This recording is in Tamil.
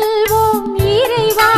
செல்வோம் இறைவா.